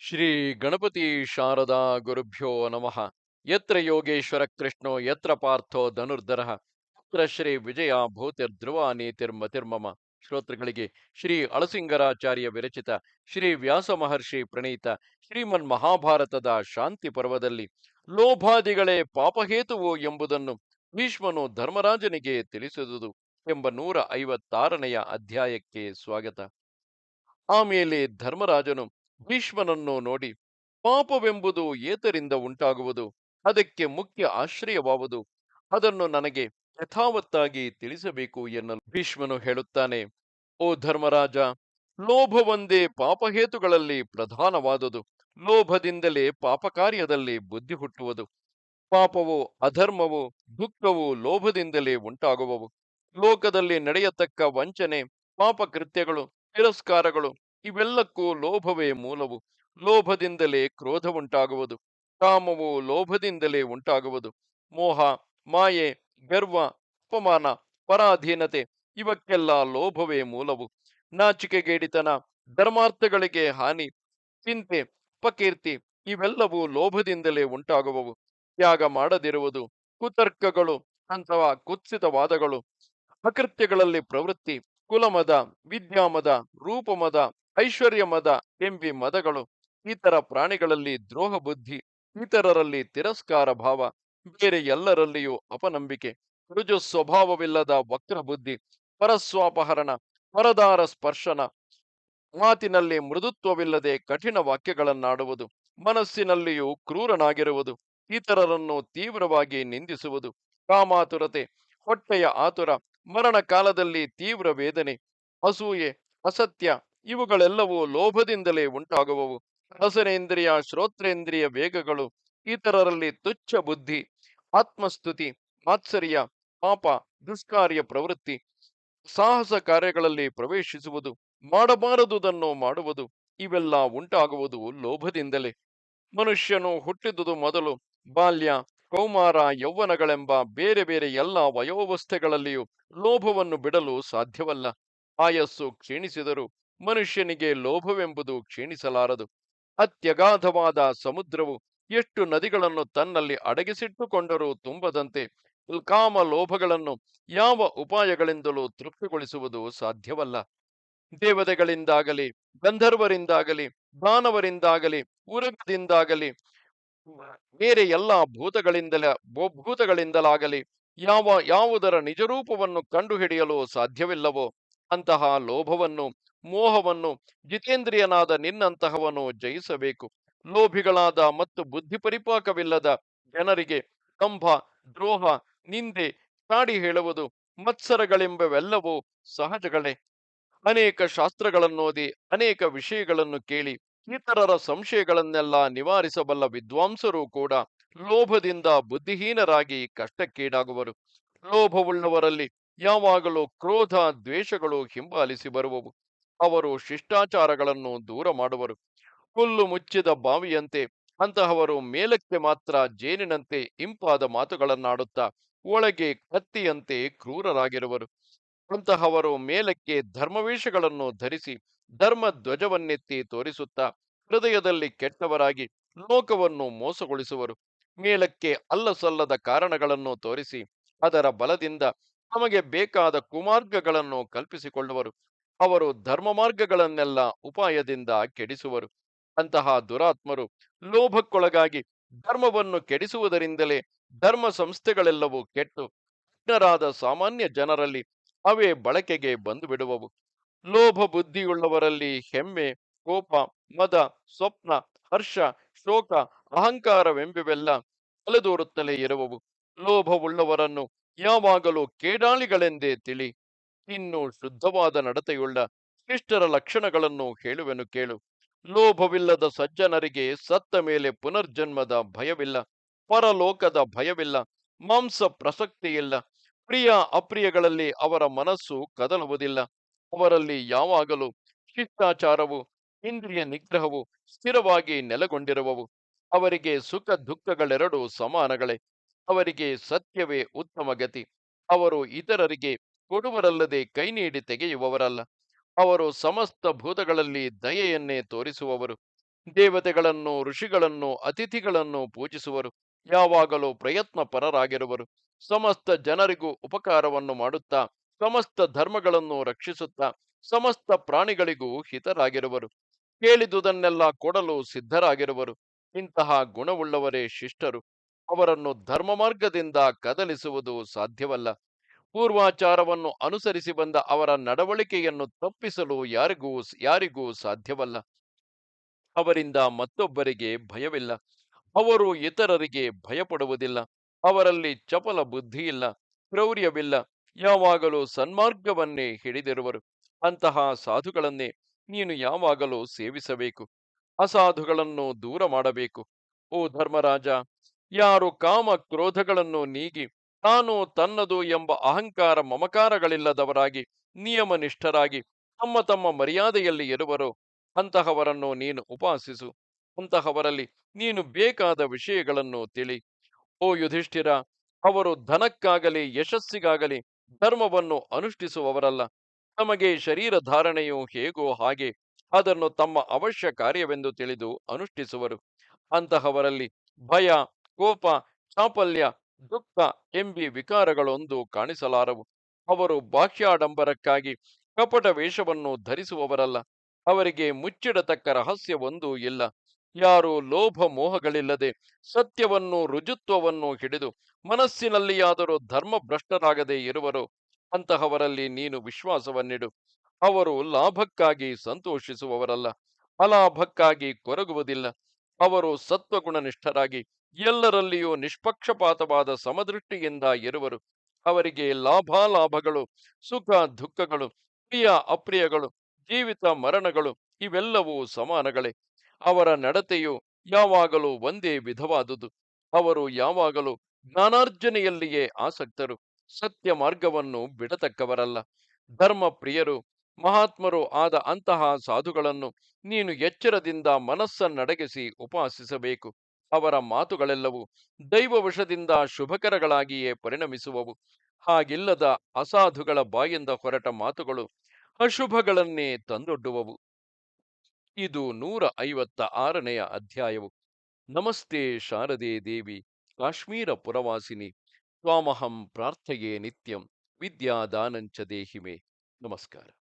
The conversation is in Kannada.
ಶ್ರೀ ಗಣಪತಿ ಶಾರದಾ ಗುರುಭ್ಯೋ ನಮಃ. ಯತ್ರ ಯೋಗೇಶ್ವರ ಕೃಷ್ಣೋ, ಯತ್ರ ಪಾರ್ಥೋ ಧನುರ್ಧರ. ಯತ್ರ ಶ್ರೀ ವಿಜಯ ಭೂತಿರ್ಧ್ರುವ ನೀತಿರ್ಮತಿರ್ಮಮ ಶ್ರೋತೃಗಳಿಗೆ ಶ್ರೀ ಅಳಸಿಂಗರಾಚಾರ್ಯ ವಿರಚಿತ ಶ್ರೀ ವ್ಯಾಸ ಮಹರ್ಷಿ ಪ್ರಣೀತ ಶ್ರೀಮನ್ ಮಹಾಭಾರತದ ಶಾಂತಿ ಪರ್ವದಲ್ಲಿ ಲೋಭಾದಿಗಳೇ ಪಾಪಹೇತುವು ಎಂಬುದನ್ನು ಭೀಷ್ಮನು ಧರ್ಮರಾಜನಿಗೆ ತಿಳಿಸಿದುದು ಎಂಬ ನೂರ ಐವತ್ತಾರನೆಯ ಅಧ್ಯಾಯಕ್ಕೆ ಸ್ವಾಗತ. ಆಮೇಲೆ ಧರ್ಮರಾಜನು ಭೀಷ್ಮನನ್ನು ನೋಡಿ ಪಾಪವೆಂಬುದು ಏತರಿಂದ ಉಂಟಾಗುವುದು? ಅದಕ್ಕೆ ಮುಖ್ಯ ಆಶ್ರಯವಾವುದು? ಅದನ್ನು ನನಗೆ ಯಥಾವತ್ತಾಗಿ ತಿಳಿಸಬೇಕು ಎನ್ನಲು ಭೀಷ್ಮನು ಹೇಳುತ್ತಾನೆ. ಓ ಧರ್ಮರಾಜ, ಲೋಭವೊಂದೇ ಪಾಪಹೇತುಗಳಲ್ಲಿ ಪ್ರಧಾನವಾದುದು. ಲೋಭದಿಂದಲೇ ಪಾಪಕಾರ್ಯದಲ್ಲಿ ಬುದ್ಧಿ ಹುಟ್ಟುವುದು. ಪಾಪವು ಅಧರ್ಮವು ದುಃಖವು ಲೋಭದಿಂದಲೇ ಉಂಟಾಗುವವು. ಲೋಕದಲ್ಲಿ ನಡೆಯತಕ್ಕ ವಂಚನೆ, ಪಾಪಕೃತ್ಯಗಳು, ತಿರಸ್ಕಾರಗಳು ಇವೆಲ್ಲಕ್ಕೂ ಲೋಭವೇ ಮೂಲವು. ಲೋಭದಿಂದಲೇ ಕ್ರೋಧ ಉಂಟಾಗುವುದು ಕಾಮವು ಲೋಭದಿಂದಲೇ ಉಂಟಾಗುವುದು. ಮೋಹ, ಮಾಯೆ, ಗರ್ವ, ಅಪಮಾನ, ಪರಾಧೀನತೆ ಇವಕ್ಕೆಲ್ಲ ಲೋಭವೇ ಮೂಲವು. ನಾಚಿಕೆಗೇಡಿತನ, ಧರ್ಮಾರ್ಥಗಳಿಗೆ ಹಾನಿ, ಚಿಂತೆ ಅಪಕೀರ್ತಿ ಇವೆಲ್ಲವೂ ಲೋಭದಿಂದಲೇ ಉಂಟಾಗುವವು. ತ್ಯಾಗ ಮಾಡದಿರುವುದು, ಕುತರ್ಕಗಳು ಅಥವಾ ಕುತ್ಸಿತವಾದಗಳು ಅಕೃತ್ಯಗಳಲ್ಲಿ ಪ್ರವೃತ್ತಿ, ಕುಲಮದ, ವಿದ್ಯಾಮದ, ರೂಪಮದ ಐಶ್ವರ್ಯಮದ ಎಂಬಿ ಮದಗಳು, ಇತರ ಪ್ರಾಣಿಗಳಲ್ಲಿ ದ್ರೋಹ ಬುದ್ಧಿ, ಇತರರಲ್ಲಿ ತಿರಸ್ಕಾರ ಭಾವ, ಬೇರೆ ಎಲ್ಲರಲ್ಲಿಯೂ ಅಪನಂಬಿಕೆ ರುಜು ಸ್ವಭಾವವಿಲ್ಲದ ವಕ್ರ ಬುದ್ಧಿ, ಪರಸ್ವಾಪಹರಣ, ಪರದಾರ ಸ್ಪರ್ಶನ, ಮಾತಿನಲ್ಲಿ ಮೃದುತ್ವವಿಲ್ಲದೆ ಕಠಿಣ ವಾಕ್ಯಗಳನ್ನಾಡುವುದು, ಮನಸ್ಸಿನಲ್ಲಿಯೂ ಕ್ರೂರನಾಗಿರುವುದು, ಇತರರನ್ನು ತೀವ್ರವಾಗಿ ನಿಂದಿಸುವುದು, ಕಾಮಾತುರತೆ, ಹೊಟ್ಟೆಯ ಆತುರ, ಮರಣ ಕಾಲದಲ್ಲಿ ತೀವ್ರ ವೇದನೆ, ಅಸೂಯೆ, ಅಸತ್ಯ ಇವುಗಳೆಲ್ಲವೂ ಲೋಭದಿಂದಲೇ ಉಂಟಾಗುವವು. ರಸನೇಂದ್ರಿಯ ಶ್ರೋತ್ರೇಂದ್ರಿಯ ವೇಗಗಳು ಇತರರಲ್ಲಿ ತುಚ್ಛ ಬುದ್ಧಿ, ಆತ್ಮಸ್ತುತಿ, ಮಾತ್ಸರ್ಯ, ಪಾಪ, ದುಷ್ಕಾರ್ಯ ಪ್ರವೃತ್ತಿ, ಸಾಹಸ ಕಾರ್ಯಗಳಲ್ಲಿ ಪ್ರವೇಶಿಸುವುದು, ಮಾಡಬಾರದುದನ್ನು ಮಾಡುವುದು, ಇವೆಲ್ಲ ಉಂಟಾಗುವುದು ಲೋಭದಿಂದಲೇ. ಮನುಷ್ಯನು ಹುಟ್ಟಿದುದು ಮೊದಲು ಬಾಲ್ಯ, ಕೌಮಾರ, ಯೌವನಗಳೆಂಬ ಬೇರೆ ಬೇರೆ ಎಲ್ಲ ವಯೋವಸ್ಥೆಗಳಲ್ಲಿಯೂ ಲೋಭವನ್ನು ಬಿಡಲು ಸಾಧ್ಯವಲ್ಲ. ಆಯಸ್ಸು ಕ್ಷೀಣಿಸಿದರೂ ಮನುಷ್ಯನಿಗೆ ಲೋಭವೆಂಬುದು ಕ್ಷೀಣಿಸಲಾರದು. ಅತ್ಯಗಾಧವಾದ ಸಮುದ್ರವು ಎಷ್ಟು ನದಿಗಳನ್ನು ತನ್ನಲ್ಲಿ ಅಡಗಿಸಿಟ್ಟುಕೊಂಡರೂ ತುಂಬದಂತೆ ಕಾಮ ಲೋಭಗಳನ್ನು ಯಾವ ಉಪಾಯಗಳಿಂದಲೂ ತೃಪ್ತಿಗೊಳಿಸುವುದು ಸಾಧ್ಯವಲ್ಲ. ದೇವತೆಗಳಿಂದಾಗಲಿ, ಗಂಧರ್ವರಿಂದಾಗಲಿ ದಾನವರಿಂದಾಗಲಿ ಉರಗದಿಂದಾಗಲಿ, ಬೇರೆ ಎಲ್ಲ ಭೂತಗಳಿಂದಲ ಭೂತಗಳಿಂದಲಾಗಲಿ ಯಾವ ಯಾವುದರ ನಿಜರೂಪವನ್ನು ಕಂಡುಹಿಡಿಯಲು ಸಾಧ್ಯವಿಲ್ಲವೋ ಅಂತಹ ಲೋಭವನ್ನು ಮೋಹವನ್ನು ಜಿತೇಂದ್ರಿಯನಾದ ನಿನ್ನಂತಹವನು ಜಯಿಸಬೇಕು. ಲೋಭಿಗಳಾದ ಮತ್ತು ಬುದ್ಧಿ ಪರಿಪಾಕವಿಲ್ಲದ ಜನರಿಗೆ ಕಂಭ ದ್ರೋಹ, ನಿಂದೆ ಚಾಡಿ ಹೇಳುವುದು ಮತ್ಸರಗಳೆಂಬವೆಲ್ಲವೂ ಸಹಜಗಳೇ. ಅನೇಕ ಶಾಸ್ತ್ರಗಳನ್ನೋದಿ, ಅನೇಕ ವಿಷಯಗಳನ್ನು ಕೇಳಿ, ಇತರರ ಸಂಶಯಗಳನ್ನೆಲ್ಲ ನಿವಾರಿಸಬಲ್ಲ ವಿದ್ವಾಂಸರು ಕೂಡ ಲೋಭದಿಂದ ಬುದ್ಧಿಹೀನರಾಗಿ ಕಷ್ಟಕ್ಕೀಡಾಗುವರು. ಲೋಭವುಳ್ಳವರಲ್ಲಿ ಯಾವಾಗಲೂ ಕ್ರೋಧ, ದ್ವೇಷಗಳು ಹಿಂಬಾಲಿಸಿ ಬರುವವು. ಅವರು ಶಿಷ್ಟಾಚಾರಗಳನ್ನು ದೂರ ಮಾಡುವರು. ಹುಲ್ಲು ಮುಚ್ಚಿದ ಬಾವಿಯಂತೆ, ಅಂತಹವರು ಮೇಲಕ್ಕೆ ಮಾತ್ರ ಜೇನಿನಂತೆ ಇಂಪಾದ ಮಾತುಗಳನ್ನಾಡುತ್ತಾ, ಒಳಗೆ ಕತ್ತಿಯಂತೆ ಕ್ರೂರರಾಗಿರುವರು. ಅಂತಹವರು ಮೇಲಕ್ಕೆ ಧರ್ಮವೇಷಗಳನ್ನು ಧರಿಸಿ, ಧರ್ಮ ಧ್ವಜವನ್ನೆತ್ತಿ ತೋರಿಸುತ್ತಾ, ಹೃದಯದಲ್ಲಿ ಕೆಟ್ಟವರಾಗಿ ಲೋಕವನ್ನು ಮೋಸಗೊಳಿಸುವರು. ಮೇಲಕ್ಕೆ ಅಲ್ಲಸಲ್ಲದ ಕಾರಣಗಳನ್ನು ತೋರಿಸಿ, ಅದರ ಬಲದಿಂದ ತಮಗೆ ಬೇಕಾದ ಕುಮಾರ್ಗಗಳನ್ನು ಕಲ್ಪಿಸಿಕೊಳ್ಳುವರು. ಅವರು ಧರ್ಮ ಮಾರ್ಗಗಳನ್ನೆಲ್ಲ ಉಪಾಯದಿಂದ ಕೆಡಿಸುವರು. ಅಂತಹ ದುರಾತ್ಮರು ಲೋಭಕ್ಕೊಳಗಾಗಿ ಧರ್ಮವನ್ನು ಕೆಡಿಸುವುದರಿಂದಲೇ ಧರ್ಮ ಸಂಸ್ಥೆಗಳೆಲ್ಲವೂ ಕೆಟ್ಟು ಅಜ್ಞರಾದ ಸಾಮಾನ್ಯ ಜನರಲ್ಲಿ ಅವೇ ಬಳಕೆಗೆ ಬಂದು ಬಿಡುವವು ಲೋಭ ಬುದ್ಧಿಯುಳ್ಳವರಲ್ಲಿ ಹೆಮ್ಮೆ, ಕೋಪ, ಮದ, ಸ್ವಪ್ನ, ಹರ್ಷ, ಶೋಕ, ಅಹಂಕಾರವೆಂಬಿವೆಲ್ಲ ತಲೆದೋರುತ್ತಲೇ ಇರುವವು. ಲೋಭವುಳ್ಳವರನ್ನು ಯಾವಾಗಲೂ ಕೇಡಾಳಿಗಳೆಂದೇ ತಿಳಿ ಇನ್ನು ಶುದ್ಧವಾದ ನಡತೆಯುಳ್ಳ ಶಿಷ್ಟರ ಲಕ್ಷಣಗಳನ್ನು ಹೇಳುವೆನು ಕೇಳು. ಲೋಭವಿಲ್ಲದ ಸಜ್ಜನರಿಗೆ ಸತ್ತ ಮೇಲೆ ಪುನರ್ಜನ್ಮದ ಭಯವಿಲ್ಲ, ಪರಲೋಕದ ಭಯವಿಲ್ಲ, ಮಾಂಸ ಪ್ರಸಕ್ತಿಯಿಲ್ಲ, ಪ್ರಿಯ ಅಪ್ರಿಯಗಳಲ್ಲಿ ಅವರ ಮನಸ್ಸು ಕದಲುವುದಿಲ್ಲ. ಅವರಲ್ಲಿ ಯಾವಾಗಲೂ ಶಿಷ್ಟಾಚಾರವು, ಇಂದ್ರಿಯ ನಿಗ್ರಹವು ಸ್ಥಿರವಾಗಿ ನೆಲೆಗೊಂಡಿರುವವು. ಅವರಿಗೆ ಸುಖ ದುಃಖಗಳೆರಡೂ ಸಮಾನಗಳೇ. ಅವರಿಗೆ ಸತ್ಯವೇ ಉತ್ತಮ ಗತಿ. ಅವರು ಇತರರಿಗೆ ಕೊಡುವರಲ್ಲದೆ ಕೈ ನೀಡಿ ತೆಗೆಯುವವರಲ್ಲ. ಅವರು ಸಮಸ್ತ ಭೂತಗಳಲ್ಲಿ ದಯೆಯನ್ನೇ ತೋರಿಸುವವರು. ದೇವತೆಗಳನ್ನು, ಋಷಿಗಳನ್ನು, ಅತಿಥಿಗಳನ್ನು ಪೂಜಿಸುವರು. ಯಾವಾಗಲೂ ಪ್ರಯತ್ನ ಪರರಾಗಿರುವರು ಸಮಸ್ತ ಜನರಿಗೂ ಉಪಕಾರವನ್ನು ಮಾಡುತ್ತಾ, ಸಮಸ್ತ ಧರ್ಮಗಳನ್ನು ರಕ್ಷಿಸುತ್ತಾ, ಸಮಸ್ತ ಪ್ರಾಣಿಗಳಿಗೂ ಹಿತರಾಗಿರುವರು. ಕೇಳಿದುದನ್ನೆಲ್ಲ ಕೊಡಲು ಸಿದ್ಧರಾಗಿರುವರು. ಇಂತಹ ಗುಣವುಳ್ಳವರೇ ಶಿಷ್ಟರು. ಅವರನ್ನು ಧರ್ಮ ಮಾರ್ಗದಿಂದ ಕದಲಿಸುವುದು ಸಾಧ್ಯವಲ್ಲ. ಪೂರ್ವಾಚಾರವನ್ನು ಅನುಸರಿಸಿ ಬಂದ ಅವರ ನಡವಳಿಕೆಯನ್ನು ತಪ್ಪಿಸಲು ಯಾರಿಗೂ ಯಾರಿಗೂ ಸಾಧ್ಯವಲ್ಲ. ಅವರಿಂದ ಮತ್ತೊಬ್ಬರಿಗೆ ಭಯವಿಲ್ಲ. ಅವರು ಇತರರಿಗೆ ಭಯಪಡುವುದಿಲ್ಲ. ಅವರಲ್ಲಿ ಚಪಲ ಬುದ್ಧಿ ಇಲ್ಲ ಕ್ರೌರ್ಯವಿಲ್ಲ. ಯಾವಾಗಲೂ ಸನ್ಮಾರ್ಗವನ್ನೇ ಹಿಡಿದಿರುವರು. ಅಂತಹ ಸಾಧುಗಳನ್ನೇ ನೀನು ಯಾವಾಗಲೂ ಸೇವಿಸಬೇಕು. ಅಸಾಧುಗಳನ್ನು ದೂರ ಮಾಡಬೇಕು. ಓ ಧರ್ಮರಾಜ, ಯಾರು ಕಾಮ ಕ್ರೋಧಗಳನ್ನು ನೀಗಿ ತಾನು ತನ್ನದು ಎಂಬ ಅಹಂಕಾರ ಮಮಕಾರಗಳಿಲ್ಲದವರಾಗಿ, ನಿಯಮನಿಷ್ಠರಾಗಿ, ತಮ್ಮ ತಮ್ಮ ಮರ್ಯಾದೆಯಲ್ಲಿ ಇರುವರು, ಅಂತಹವರನ್ನು ನೀನು ಉಪಾಸಿಸು. ಅಂತಹವರಲ್ಲಿ ನೀನು ಬೇಕಾದ ವಿಷಯಗಳನ್ನು ತಿಳಿ. ಓ ಯುಧಿಷ್ಠಿರ, ಅವರು ಧನಕ್ಕಾಗಲಿ, ಯಶಸ್ಸಿಗಾಗಲಿ ಧರ್ಮವನ್ನು ಅನುಷ್ಠಿಸುವವರಲ್ಲ. ತಮಗೆ ಶರೀರ ಧಾರಣೆಯು ಹೇಗೋ ಹಾಗೆ ಅದನ್ನು ತಮ್ಮ ಅವಶ್ಯ ಕಾರ್ಯವೆಂದು ತಿಳಿದು ಅನುಷ್ಠಿಸುವರು. ಅಂತಹವರಲ್ಲಿ ಭಯ, ಕೋಪ, ಚಾಪಲ್ಯ ದುಃಖ ಎಂಬಿ ವಿಕಾರಗಳೊಂದು ಕಾಣಿಸಲಾರವು. ಅವರು ಬಾಹ್ಯಾಡಂಬರಕ್ಕಾಗಿ ಕಪಟ ವೇಷವನ್ನು ಧರಿಸುವವರಲ್ಲ. ಅವರಿಗೆ ಮುಚ್ಚಿಡತಕ್ಕ ರಹಸ್ಯವೊಂದೂ ಇಲ್ಲ. ಯಾರು ಲೋಭ ಮೋಹಗಳಿಲ್ಲದೆ ಸತ್ಯವನ್ನು, ರುಜುತ್ವವನ್ನು ಹಿಡಿದು ಮನಸ್ಸಿನಲ್ಲಿಯಾದರೂ ಧರ್ಮಭ್ರಷ್ಟರಾಗದೆ ಇರುವರು. ಅಂತಹವರಲ್ಲಿ ನೀನು ವಿಶ್ವಾಸವನ್ನಿಡು. ಅವರು ಲಾಭಕ್ಕಾಗಿ ಸಂತೋಷಿಸುವವರಲ್ಲ. ಅಲಾಭಕ್ಕಾಗಿ ಕೊರಗುವುದಿಲ್ಲ. ಅವರು ಸತ್ವಗುಣನಿಷ್ಠರಾಗಿ ಎಲ್ಲರಲ್ಲಿಯೂ ನಿಷ್ಪಕ್ಷಪಾತವಾದ ಸಮದೃಷ್ಟಿಯಿಂದ ಇರುವರು. ಅವರಿಗೆ ಲಾಭಾಲಾಭಗಳು, ಸುಖ ದುಃಖಗಳು, ಪ್ರಿಯ ಅಪ್ರಿಯಗಳು, ಜೀವಿತ ಮರಣಗಳು, ಇವೆಲ್ಲವೂ ಸಮಾನಗಳೇ. ಅವರ ನಡತೆಯು ಯಾವಾಗಲೂ ಒಂದೇ ವಿಧವಾದುದು. ಅವರು ಯಾವಾಗಲೂ ಜ್ಞಾನಾರ್ಜನೆಯಲ್ಲಿಯೇ ಆಸಕ್ತರು. ಸತ್ಯ ಮಾರ್ಗವನ್ನು ಬಿಡತಕ್ಕವರಲ್ಲ. ಧರ್ಮ ಪ್ರಿಯರು ಮಹಾತ್ಮರು ಆದ ಅಂತಹ ಸಾಧುಗಳನ್ನು ನೀನು ಎಚ್ಚರದಿಂದ ಮನಸ್ಸನ್ನಡಗಿಸಿ ಉಪಾಸಿಸಬೇಕು. ಅವರ ಮಾತುಗಳೆಲ್ಲವೂ ದೈವವಶದಿಂದ ಶುಭಕರಗಳಾಗಿಯೇ ಪರಿಣಮಿಸುವವು. ಹಾಗಿಲ್ಲದ ಅಸಾಧುಗಳ ಬಾಯಿಂದ ಹೊರಟ ಮಾತುಗಳು ಅಶುಭಗಳನ್ನೇ ತಂದೊಡ್ಡುವವು. ಇದು ನೂರ ಐವತ್ತ ಆರನೆಯ ಅಧ್ಯಾಯವು. ನಮಸ್ತೆ ಶಾರದೆ ದೇವಿ, ಕಾಶ್ಮೀರ ಪುರವಾಸಿನಿ, ತ್ವಾಮಹಂ ಪ್ರಾರ್ಥೆಯೇ ನಿತ್ಯಂ, ವಿದ್ಯಾದಾನಂಚ ದೇಹಿಮೆ. ನಮಸ್ಕಾರ.